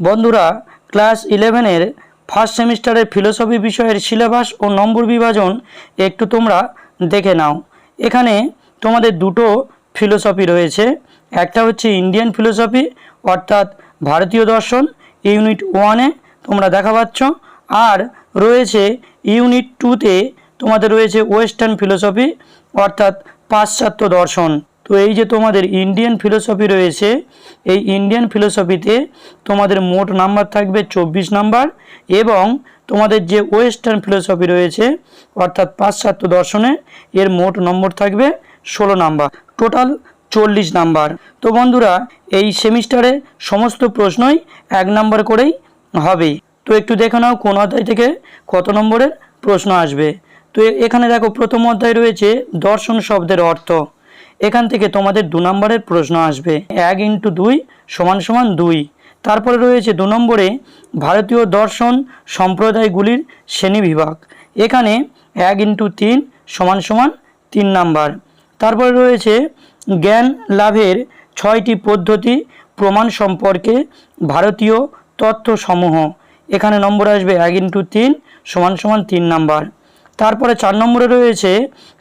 বন্ধুরা, ক্লাস ইলেভেনের ফার্স্ট সেমিস্টারের ফিলোসফি বিষয়ের সিলেবাস ও নম্বর বিভাজন একটু তোমরা দেখে নাও। এখানে তোমাদের দুটো ফিলোসফি রয়েছে। একটা হচ্ছে ইন্ডিয়ান ফিলোসফি অর্থাৎ ভারতীয় দর্শন ইউনিট ওয়ানে তোমরা দেখা পাচ্ছ। আর রয়েছে ইউনিট টুতে তোমাদের রয়েছে ওয়েস্টার্ন ফিলোসফি অর্থাৎ পাশ্চাত্য দর্শন। তো এই যে তোমাদের ইন্ডিয়ান ফিলোসফি রয়েছে, এই ইন্ডিয়ান ফিলোসফিতে তোমাদের মোট নাম্বার থাকবে চব্বিশ নাম্বার এবং তোমাদের যে ওয়েস্টার্ন ফিলোসফি রয়েছে, অর্থাৎ পাশ্চাত্য দর্শনে, এর মোট নম্বর থাকবে ষোলো নাম্বার টোটাল চল্লিশ নাম্বার তো বন্ধুরা, এই সেমিস্টারে সমস্ত প্রশ্নই এক নাম্বার করেই হবে। তো একটু দেখে নাও কোন অধ্যায় থেকে কত নম্বরের প্রশ্ন আসবে। তো এখানে দেখো প্রথম অধ্যায় রয়েছে দর্শন শব্দের অর্থ। এখান থেকে তোমাদের দু নম্বরের প্রশ্ন আসবে। এক ইন্টু দুই সমান সমান দুই। তারপরে রয়েছে দু নম্বরে ভারতীয় দর্শন সম্প্রদায়গুলির শ্রেণীবিভাগ। এখানে এক ইন্টু তিন সমান সমান তিন নাম্বার। তারপরে রয়েছে জ্ঞান লাভের ছয়টি পদ্ধতি প্রমাণ সম্পর্কে ভারতীয় তথ্যসমূহ। এখানে নম্বর আসবে এক ইন্টু তিন সমান সমান তিন নাম্বার। তারপরে চার নম্বরে রয়েছে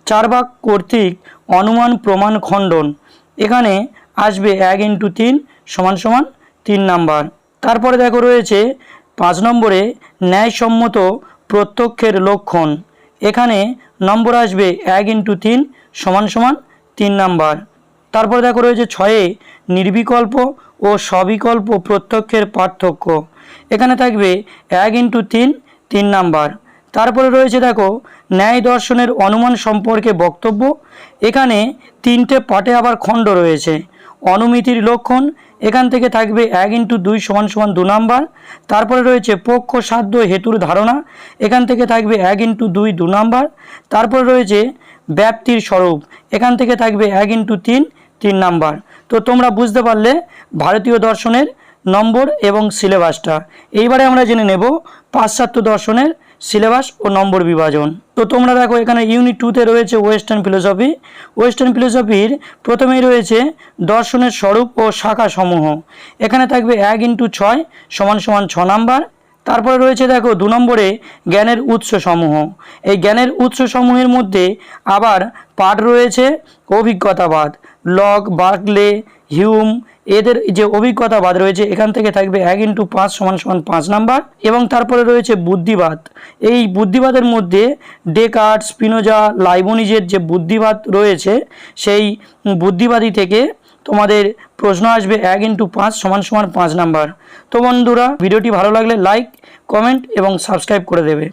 চারবাক কর্তৃক অনুমান প্রমাণ খণ্ডন। এখানে আসবে এক ইন্টু তিন সমান সমান তিন নাম্বার। তারপরে দেখো রয়েছে পাঁচ নম্বরে ন্যায়সম্মত প্রত্যক্ষের লক্ষণ। এখানে নম্বর আসবে এক ইন্টু তিন সমান সমান তিন নাম্বার। তারপরে দেখো রয়েছে ছয়ে নির্বিকল্প ও সবিকল্প প্রত্যক্ষের পার্থক্য। এখানে থাকবে এক ইন্টু তিন তিন নাম্বার। তারপরে রয়েছে দেখো, ন্যায় দর্শনের অনুমান সম্পর্কে বক্তব্য। এখানে তিনটে পাটে আবার খণ্ড রয়েছে। অনুমিতির লক্ষণ, এখান থেকে থাকবে এক ইন্টু দুই সমান সমান দু নাম্বার। তারপরে রয়েছে পক্ষ সাধ্য হেতুর ধারণা, এখান থেকে থাকবে এক ইন্টু দুই দু নাম্বার। তারপরে রয়েছে ব্যাপ্তির স্বরূপ, এখান থেকে থাকবে এক ইন্টু তিন তিন নাম্বার। তো তোমরা বুঝতে পারলে, ভারতীয় দর্শনের নম্বর এবং সিলেবাসটা। এইবারে আমরা জেনে নেব পাশ্চাত্য দর্শনের সিলেবাস ও নম্বর বিভাজন। তো তোমরা দেখো এখানে ইউনিট টুতে রয়েছে ওয়েস্টার্ন ফিলোসফি। ওয়েস্টার্ন ফিলোসফির প্রথমেই রয়েছে দর্শনের স্বরূপ ও শাখা সমূহ এখানে থাকবে এক ইন্টু ছয় সমান সমান ছ নাম্বার তারপরে রয়েছে দেখো দু নম্বরে জ্ঞানের উৎস সমূহ এই জ্ঞানের উৎস সমূহের মধ্যে আবার পাঠ রয়েছে অভিজ্ঞতাবাদ লক বার্কলে, হিউম এদের যে অভিজ্ঞতাবাদ রয়েছে এখান থেকে থাকবে এক ইন্টু পাঁচ সমান সমান পাঁচ নাম্বার এবং তারপরে রয়েছে বুদ্ধিবাদ। এই বুদ্ধিবাদের মধ্যে ডেকার্ট, স্পিনোজা, লাইবনিজের যে বুদ্ধিবাদ রয়েছে সেই বুদ্ধিবাদী থেকে তোমাদের প্রশ্ন আসবে এক ইন্টু পাঁচ সমান সমান পাঁচ নাম্বার। তো বন্ধুরা, ভিডিওটি ভালো লাগলে লাইক কমেন্ট এবং সাবস্ক্রাইব করে দেবে।